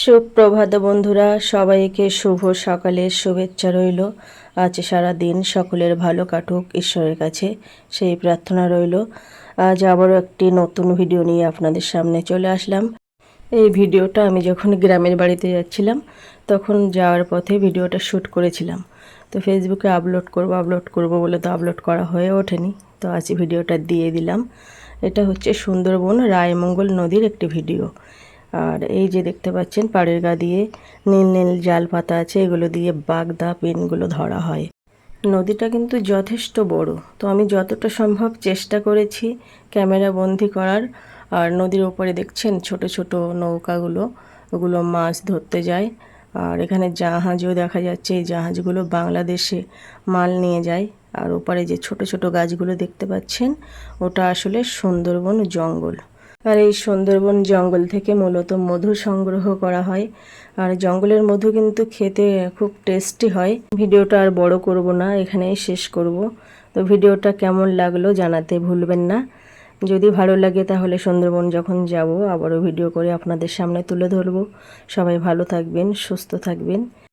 সুপ্রভাত বন্ধুরা, সবাইকে শুভ সকালের শুভেচ্ছা রইল। আজ সারা দিন সকলের ভালো কাটুক ঈশ্বরের কাছে, সেই প্রার্থনা রইল। আজ আবারও একটি নতুন ভিডিও নিয়ে আপনাদের সামনে চলে আসলাম। এই ভিডিওটা আমি যখন গ্রামের বাড়িতে যাচ্ছিলাম, তখন যাওয়ার পথে ভিডিওটা শ্যুট করেছিলাম। তো ফেসবুকে আপলোড করব আপলোড করব বলে তো আপলোড করা হয়ে ওঠেনি। তো আজ ভিডিওটা দিয়ে দিলাম। এটা হচ্ছে সুন্দরবন রায়মঙ্গল নদীর একটি ভিডিও। আর এই যে দেখতে পাচ্ছেন, পাড়ের গা দিয়ে নীল নীল জাল পাতা আছে, এগুলো দিয়ে বাগদা পেনগুলো ধরা হয়। নদীটা কিন্তু যথেষ্ট বড়। তো আমি যতটা সম্ভব চেষ্টা করেছি ক্যামেরা বন্দি করার। আর নদীর ওপরে দেখছেন ছোট ছোট নৌকাগুলো, ওগুলো মাছ ধরতে যায়। আর এখানে জাহাজও দেখা যাচ্ছে, এই জাহাজগুলো বাংলাদেশে মাল নিয়ে যায়। আর ওপারে যে ছোট ছোট গাছগুলো দেখতে পাচ্ছেন, ওটা আসলে সুন্দরবন জঙ্গল। আর এই সুন্দরবন জঙ্গল থেকে মূলত মধু সংগ্রহ করা হয়। আর জঙ্গলের মধু কিন্তু খেতে খুব টেস্টি হয়। ভিডিওটা আর বড় করব না, এখানেই শেষ করব। তো ভিডিওটা কেমন লাগল জানাতে ভুলবেন না। যদি ভালো লাগে তাহলে সুন্দরবন যখন যাব, আবারও ভিডিও করে আপনাদের সামনে তুলে ধরবো। সবাই ভালো থাকবেন, সুস্থ থাকবেন।